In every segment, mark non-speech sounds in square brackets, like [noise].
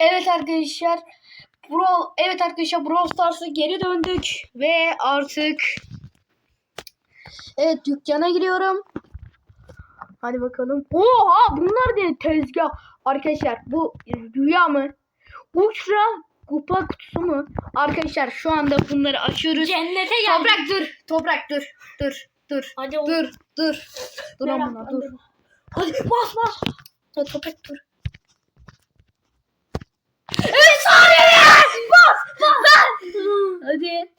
Evet arkadaşlar. Bro, evet arkadaşlar Brawl Stars'a geri döndük ve artık evet dükkana giriyorum. Hadi bakalım. Oha bunlar ne tezgah. Arkadaşlar bu rüya mı? Ultra kupa kutusu mu? Arkadaşlar şu anda bunları açıyoruz. Cennete gel. Toprak dur. Toprak dur. Dur. Dur. Hadi. Dur. Dur. Dur dur. abi. Hadi bas bas. Dur toprak dur. Evet saniye. Bas. Bas. Hadi.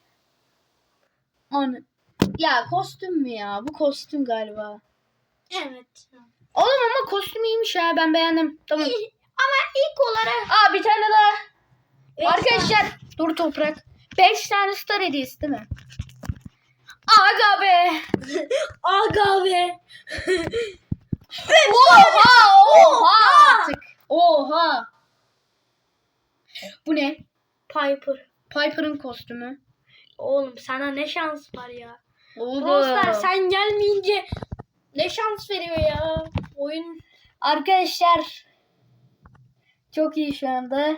Anı. Ya kostüm mü ya? Bu kostüm galiba. Evet. Oğlum ama kostüm iyiymiş ya. Ben beğendim. Tamam. Ama ilk olarak Aa bir tane daha. Beş Arkadaşlar dur toprak. 5 tane star hediyesi değil mi? Aga be. [laughs] aga be. Oha oha artık. Oha. Bu ne? Piper. Piper'ın kostümü. Oğlum sana ne şans var ya. Oğlum. Dostlar sen gelmeyince ne şans veriyor ya. Oyun Arkadaşlar çok iyi şu anda.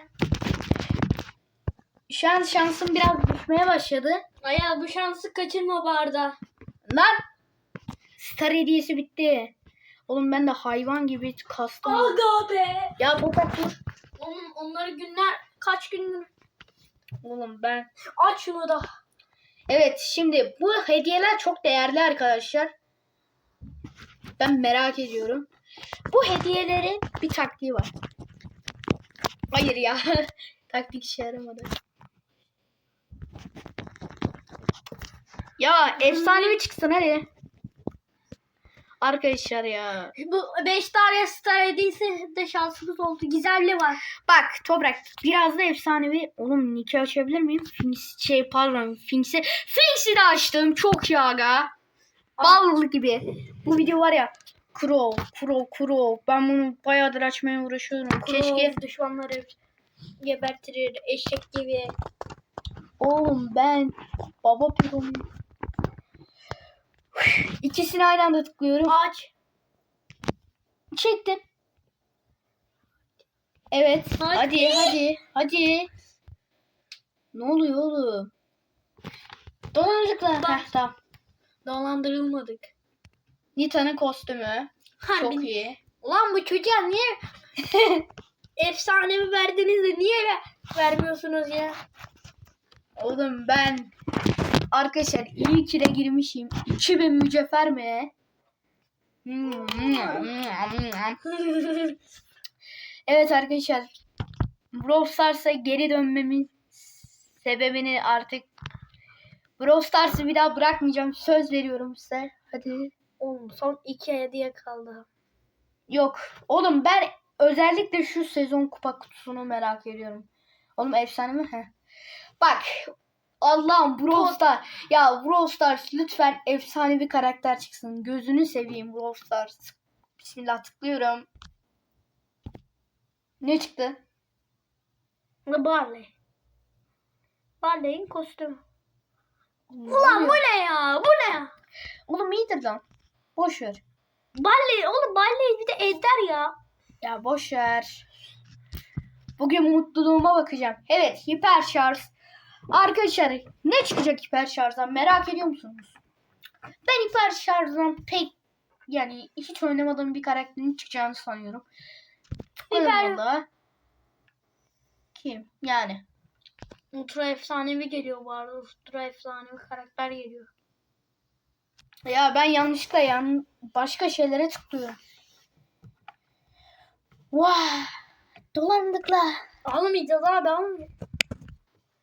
Şu an şansım biraz düşmeye başladı. Aya bu şansı kaçırma barda. Lan star hediyesi bitti. Oğlum ben de hayvan gibi kastım. Aga be. Ya toprak dur. Oğlum onları günler kaç gündür. Oğlum ben. Aç şunu da. Evet şimdi bu hediyeler çok değerli arkadaşlar. Ben merak ediyorum. Bu hediyelerin bir taktiği var. Hayır ya. [laughs] Taktik işe yaramadı. Ya efsanevi çıksın hadi. Arkadaşlar ya. Bu 5 tane star hediyesi de şansımız oldu. Gizemli var. Bak Toprak biraz da efsanevi. Oğlum Nick'i açabilir miyim? Finks şey pardon Finks'i. Finks'i de açtım. Çok ya aga. Bal gibi. Bu video var ya. Crow, Crow, Crow. Ben bunu bayağıdır açmaya uğraşıyorum. Keşke. Keşke düşmanları gebertirir eşek gibi. Oğlum ben baba pirom. İkisini aynı anda tıklıyorum. Aç. Çektim. Evet. Hadi. Hadi hadi hadi. Ne oluyor oğlum? Dolanacaklar. Bak. Heh, tamam. Dolandırılmadık. Nita'nın kostümü. Çok Harbi. iyi. Ulan bu çocuğa niye [laughs] efsanemi verdiniz de niye ver- vermiyorsunuz ya? Oğlum ben arkadaşlar iyi kire girmişim. 2000 mücevher mi? Evet arkadaşlar. Brawl Stars'a geri dönmemin sebebini artık Brawl Stars'ı bir daha bırakmayacağım. Söz veriyorum size. Hadi. Oğlum son iki hediye kaldı. Yok. Oğlum ben özellikle şu sezon kupa kutusunu merak ediyorum. Oğlum efsane mi? Heh. Bak. Allah'ım Brawl Stars. Ya Brawl Stars lütfen efsane bir karakter çıksın. Gözünü seveyim Brawl Stars. Bismillah tıklıyorum. Ne çıktı? Barley. Barley'in kostümü. Ulan Ulan bu ne ya? Bu ne ya? Oğlum iyidir lan. Boş ver. Barley, oğlum Barley bir de eder ya. Ya boş ver. Bugün mutluluğuma bakacağım. Evet hiper şarj. Arkadaşlar ne çıkacak hiper şarjdan merak ediyor musunuz? Ben hiper şarjdan pek yani hiç oynamadığım bir karakterin çıkacağını sanıyorum. Hiper-. Kim? Yani. Ultra efsanevi geliyor bu arada. Ultra efsanevi karakter geliyor. Ya ben yanlışlıkla yan başka şeylere tıklıyorum. Vay! Dolandık la. Almayacağız abi almayacağız.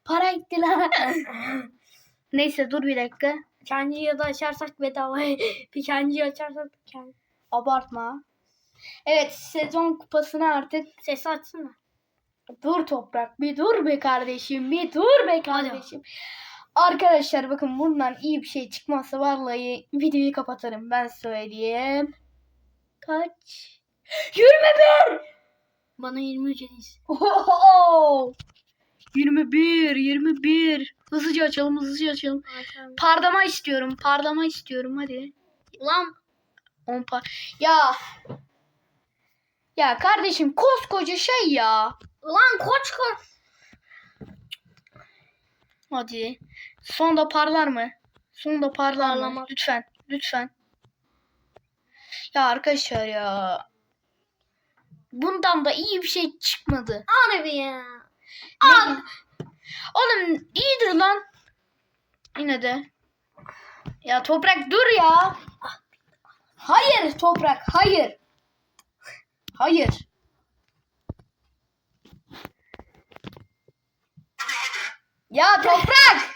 Para la. [laughs] Neyse dur bir dakika. Kendi da açarsak bedava. [laughs] bir kendi açarsak kendi. Abartma. Evet sezon kupasını artık Ses açsana. dur toprak bir dur be kardeşim bir dur be kardeşim. Arkadaşlar bakın bundan iyi bir şey çıkmazsa vallahi videoyu kapatırım ben söyleyeyim. Kaç? 21! Bana 23 hediyesi. Ohoho! 21, 21. Hızlıca açalım, hızlıca açalım. Parlama istiyorum, parlama istiyorum hadi. Ulan 10 par. Ya. Ya kardeşim koskoca şey ya. Lan koç koç. Hadi. Son da parlar mı? Son da parlar mı? Parlamaz. Lütfen. Lütfen. Ya arkadaşlar ya. Bundan da iyi bir şey çıkmadı. Harbi ya. Ne- Oğlum iyidir lan. Yine de. Ya toprak dur ya. Hayır toprak hayır. Hayır. Ya toprak.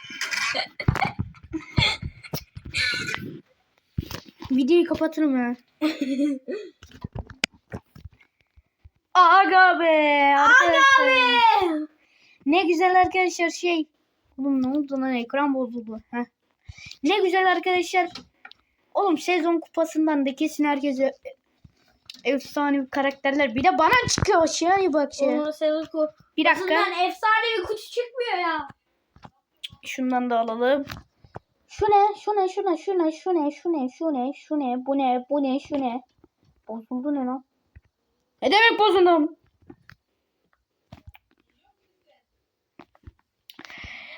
Videoyu kapatırım ha. [laughs] Aga be arkadaşlar. Ne güzel arkadaşlar şey. Oğlum ne oldu lan ekran bozuldu. Heh. Ne güzel arkadaşlar. Oğlum sezon kupasından da kesin herkese efsane karakterler. Bir de bana çıkıyor aşağıya bak şey. Onu seviyoruz. Bir dakika. Aslında efsane bir kutu çıkmıyor ya. Şundan da alalım. Şu ne? Şu ne? Şu ne? Şu ne? Şu ne? Şu ne? Şu ne? Şu ne? Bu ne? Bu ne? Şu ne? Bozuldu ne lan? Ne demek bozuldum?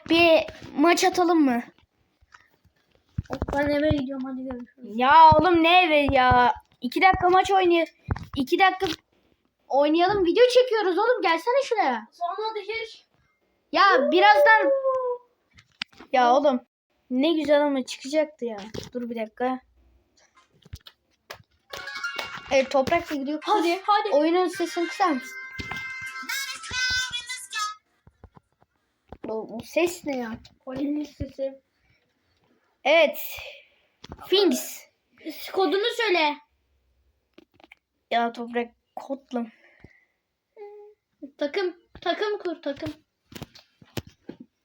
Bir maç atalım mı? Ben eve gidiyorum hadi görüşürüz. Ya oğlum ne evi ya? İki dakika maç oynay. İki dakika oynayalım. Video çekiyoruz oğlum. Gelsene şuraya. Sonra dışarı Ya birazdan. Ya oğlum. Ne güzel ama çıkacaktı ya. Dur bir dakika. Evet toprakla gidiyor. Hadi hadi. Oyunun sesini kısar mısın? Bu, bu ses ne ya? Oyunun sesi. Evet. Things. Kodunu söyle. Ya toprak kodlu. Takım takım kur takım.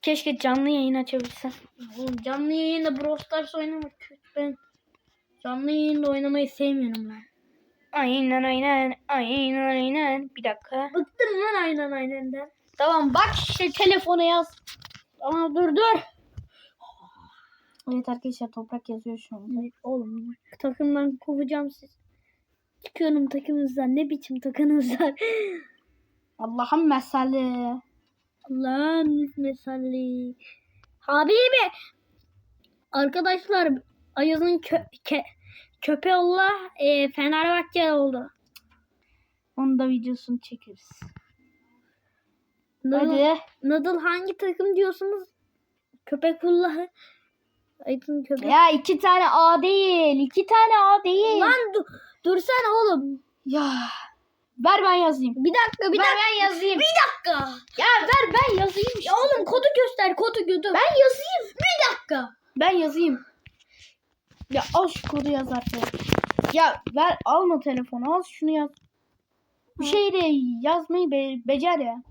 Keşke canlı yayın açabilsem. Oğlum canlı yayında Brawl Stars oynamak kötü. Ben canlı yayında oynamayı sevmiyorum ben. Aynen aynen. Aynen aynen. Bir dakika. Bıktım lan aynen aynen der. Tamam bak işte telefona yaz. Ama dur dur. Evet arkadaşlar toprak yazıyor şu anda. Oğlum takımdan kovacağım siz. Çıkıyorum takımınızdan. Ne biçim takımınız var? [laughs] Allah'ım mesele. Allah'ın mesalli. Habibi. Arkadaşlar Ayaz'ın kö ke Köpeoğlu e, Fenerbahçe oldu. Onu da videosunu çekeriz. Nadal, Hadi. Nadal hangi takım diyorsunuz? Köpekullah'ı. Ayaz'ın köpek. Ya iki tane A değil. iki tane A değil. Lan dur, dursana oğlum. Ya. Ver ben yazayım. Bir dakika bir ver dakika. ben yazayım. Bir dakika. Ya ver ben yazayım. Ya oğlum kodu göster kodu götür. Ben yazayım. Bir dakika. Ben yazayım. Ya al şu kodu yaz artık. Ya ver alma telefonu al şunu yaz. Bir şey de yazmayı be- becer ya.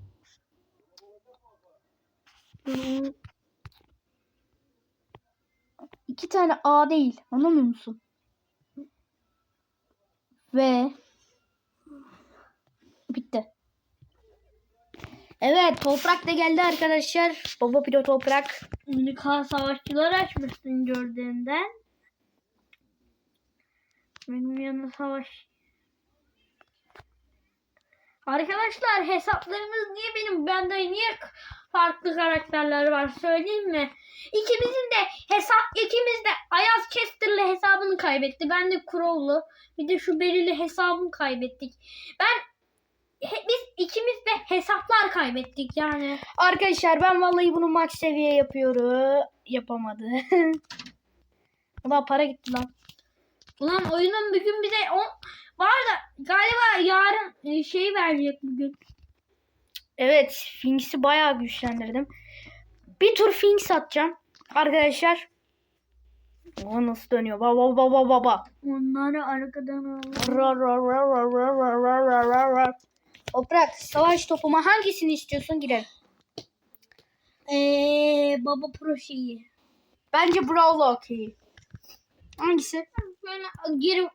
İki tane A değil. Anlamıyor musun? Ve bitti. Evet toprak da geldi arkadaşlar. Baba pilo toprak. Unika savaşçılar açmışsın gördüğünden. Benim yanımda savaş. Arkadaşlar hesaplarımız niye benim bende niye farklı karakterler var söyleyeyim mi? İkimizin de hesap ikimiz de Ayaz Kester'lı hesabını kaybetti. Ben de Crow'lu. Bir de şu Berili hesabımı kaybettik. Ben he- biz ikimiz de hesaplar kaybettik yani. Arkadaşlar ben vallahi bunu max seviye yapıyorum. Yapamadı. [laughs] Ulan para gitti lan. Ulan oyunun bugün bize on... Var da galiba yarın şey verecek bugün. Evet Finks'i bayağı güçlendirdim. Bir tur Finks atacağım. Arkadaşlar. O nasıl dönüyor? Ba ba ba ba ba ba. Onları arkadan alalım. Toprak savaş topuma hangisini istiyorsun girelim. Ee, baba pro şeyi. Bence Brawl'la okey. Hangisi? Böyle gir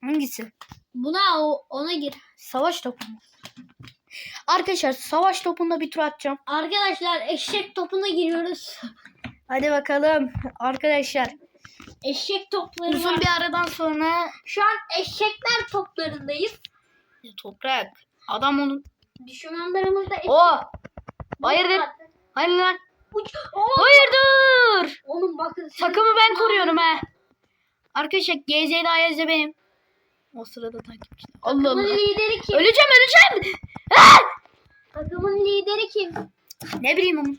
Hangisi? buna o- ona gir. Savaş topu mu? Arkadaşlar savaş topunda bir tur atacağım. Arkadaşlar eşek topuna giriyoruz. [laughs] Hadi bakalım arkadaşlar. Eşek topları Uzun var. bir aradan sonra Şu an eşekler toplarındayız. toprak. Adam onu Düşmanlarımız da O. Hayırdır? Hayır lan. Uç. Hayırdır? oğlum bakın. Takımı ben koruyorum ha. Arkadaşlar GZ'de Ayaz da benim. O sırada takipçi. Allah Takımın Allah. lideri kim? Öleceğim öleceğim. Ah! Takımın lideri kim? Ne bileyim onu.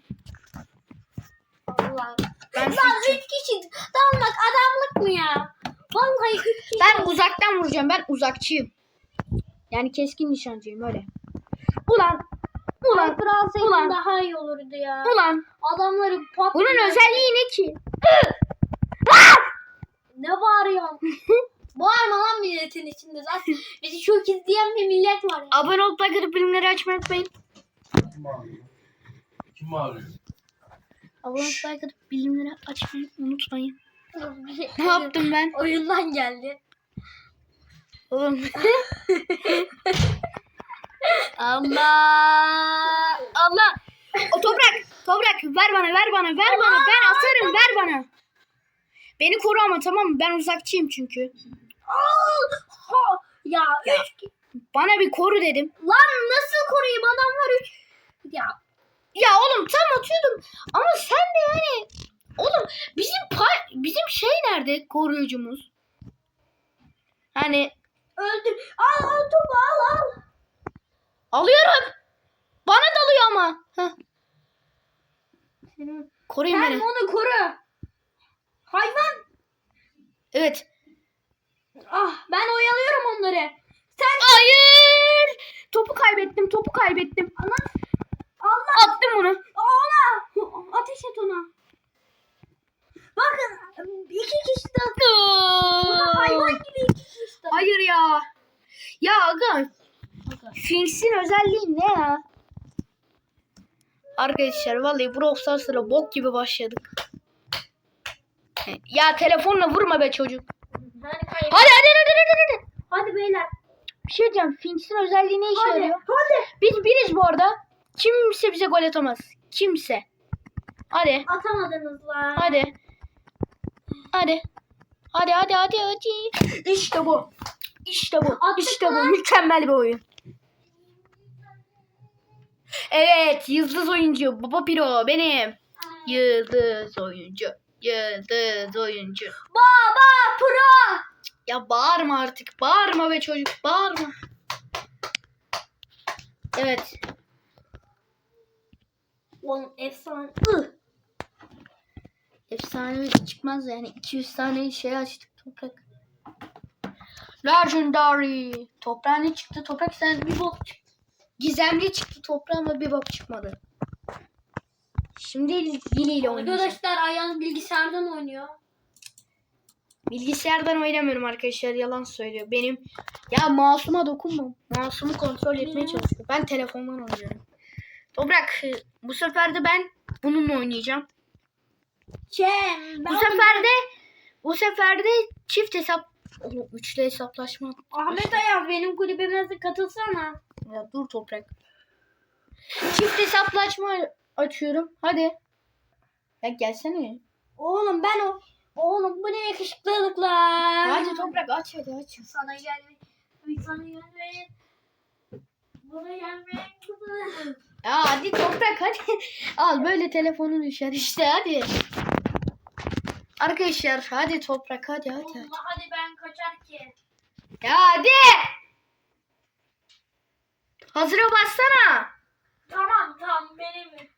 Allah. Ben, Lan üç kişi. Dalmak adamlık mı ya? Vallahi üç kişi. ben uzaktan vuracağım. Ben uzakçıyım. Yani keskin nişancıyım öyle. Ulan. Ulan. Kral senin Ulan. daha iyi olurdu ya. Ulan. Adamları pat. Bunun özelliği ne ki? [laughs] Ne bağırıyorsun? [laughs] Bağırma lan milletin içinde zaten. Bizi çok izleyen bir millet var ya. Abone olup like atıp bilimleri açmayı unutmayın. Kim ağrıyor? Kim ağrıyor? Abone olup like atıp bilimleri açmayı unutmayın. [laughs] Ne yaptım ben? Oyundan geldi. Oğlum. [laughs] Allah. Allah. O toprak. Toprak ver bana ver bana ver bana. Ben atarım ver bana. Beni koru ama tamam mı? Ben uzakçıyım çünkü. Ha, ya, üç. Bana bir koru dedim. Lan nasıl koruyayım adamlar üç. Ya Ya oğlum tam atıyordum. Ama sen de yani. Oğlum bizim pa- bizim şey nerede koruyucumuz? Hani öldür. Al al topu al al. alıyorum. Bana dalıyor ama. Heh. Koruyun Sen beni. onu koru. Hayvan. Evet. Ah ben oyalıyorum onları. Sen Hayır. Topu kaybettim. Topu kaybettim. ana. Allah. Attım bunu. Ona. Ateş et ona. Bakın iki kişi de Burada hayvan gibi iki kişi de. Hayır ya. Ya aga. Finks'in özelliği ne ya? Arkadaşlar vallahi Brawl Stars'la bok gibi başladık. Ya telefonla vurma be çocuk. Hadi. Hadi hadi hadi hadi hadi. Hadi beyler. Bir şey diyeceğim. Finks'in özelliği ne işe Hadi. yarıyor? Hadi. Biz biriz bu arada. Kimse bize gol atamaz. Kimse. Hadi. Atamadınız lan. Hadi. Hadi. Hadi hadi hadi hadi. İşte bu. İşte bu. Attık İşte bu. lan. Mükemmel bir oyun. Evet. Yıldız oyuncu. Baba Piro benim. Yıldız oyuncu. Yıldız oyuncu. Baba pro. Ya bağırma artık. Bağırma be çocuk. Bağırma. Evet. Oğlum efsane. Efsane çıkmaz yani. 200 tane şey açtık toprak. Legendary. Toprağa ne çıktı? Toprak sen bir bok çıktı. Gizemli çıktı toprağa ama bir bok çıkmadı. Şimdi Lili ile oynayacağım. Arkadaşlar Ayhan bilgisayardan oynuyor. Bilgisayardan oynamıyorum arkadaşlar. Yalan söylüyor. Benim ya mouse'uma dokunma. Mouse'umu kontrol etmeye çalışıyorum. Ben telefondan oynuyorum. Toprak e, bu sefer de ben bununla oynayacağım. Cem. Bu sefer de bu sefer de çift hesap Oğlum, üçlü hesaplaşma. Ahmet Ayhan benim kulübüme katılsana. Ya dur toprak. Çift hesaplaşma açıyorum. Hadi. Ya gelsene. Oğlum ben o. Oğlum bu ne yakışıklılıklar. Hadi toprak aç hadi aç. Sana gelmek. Sana gelmek. Bana gelmek. Ya hadi toprak hadi. Al böyle telefonu düşer işte hadi. Arkadaşlar hadi toprak hadi hadi. hadi. Oğlum hadi ben kaçar ki. Ya hadi. Hazıra bassana. Tamam tamam benim.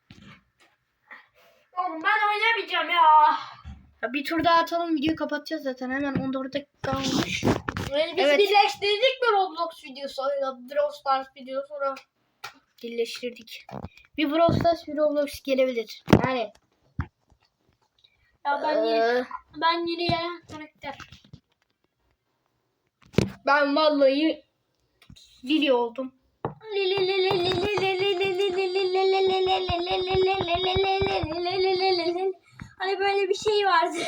Oğlum ben oynamayacağım ya. Ya bir tur daha atalım videoyu kapatacağız zaten hemen 14 dakika olmuş. Yani biz Evet. birleştirdik mi Roblox videosu? Ya Brawl Stars videosu sonra. Birleştirdik. Bir Brawl Stars bir Roblox gelebilir. Yani. Ya ben yeni, eee, ben yeni yeni karakter. ben vallahi Lili oldum. Hani böyle bir şey vardı.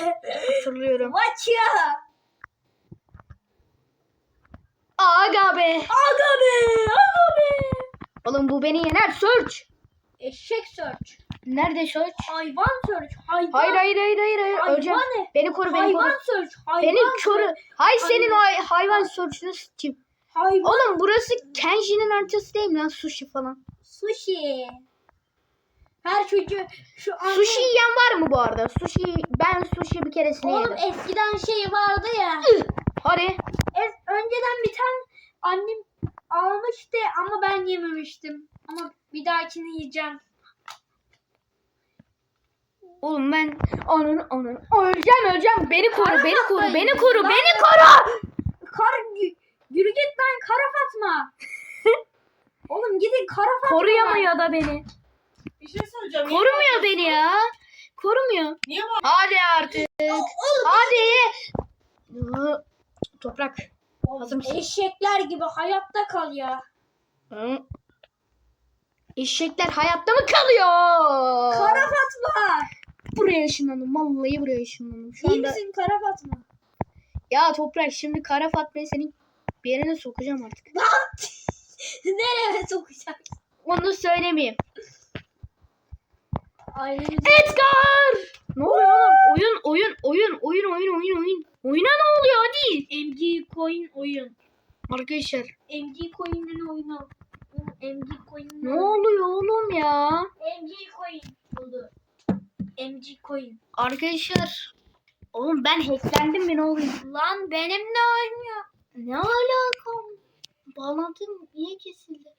Hatırlıyorum. Watch ya. Aga be. Aga be. Aga be. Oğlum bu beni yener. Search. Eşek search. Nerede search? Hayvan search. Hayvan. Hayır hayır hayır hayır. hayır. Hayvan Öleceğim. ne? Beni koru beni koru. Hayvan search. Hayvan Beni körü. search. Hay senin o Hayvan. search'ünü kim? Hayvan. Oğlum burası Kenji'nin haritası değil mi lan sushi falan? Sushi. Her çocuğu şu anne... Sushi yiyen var mı bu arada? Sushi ben sushi bir keresini Oğlum yedim. eskiden şey vardı ya. Hadi. Es, önceden bir tane annem almıştı ama ben yememiştim. Ama bir dahakini yiyeceğim. Oğlum ben ananı ananı öleceğim öleceğim. Beni koru beni koru beni koru Ben beni de- koru. Yürü git lan kara Fatma. [laughs] Oğlum gidin kara Fatma. Koruyamıyor da beni. Bir şey söyleyeceğim. Korumuyor beni ya. Korumuyor. Niye var? Hadi artık. Hadi. Hı, Toprak. Hazır mısın? Eşekler gibi hayatta kal ya. Hı. Eşekler hayatta mı kalıyor? Kara Fatma. Buraya ışınlandım. Vallahi buraya ışınlandım. Şu İyi anda... misin kara Fatma? Ya Toprak şimdi Kara Fatma'yı senin bir yerine sokacağım artık. [laughs] Nereye sokacaksın? Onu söylemeyeyim. Ailemiz Edgar! Ne oluyor oğlum? Oyun, oyun, oyun, oyun, oyun, oyun, oyun. Oyuna ne oluyor hadi? MG coin oyun. Arkadaşlar MG coin'in oyunu. MG coin'in ne oluyor oğlum ya? MG coin oldu. MG coin. Arkadaşlar oğlum ben hacklendim mi ne oluyor? Lan benimle oynuyor. Ne alakam? Bağlantım niye kesildi?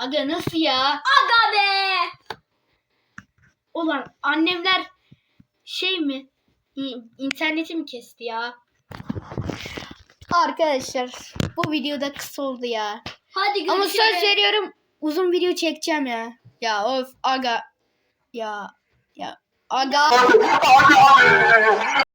Aga nasıl ya? Aga be. Ulan annemler şey mi? İnterneti mi kesti ya? Arkadaşlar bu videoda kısa oldu ya. Hadi görüşürüz. Ama söz veriyorum uzun video çekeceğim ya. Ya of aga. Ya ya aga. [laughs]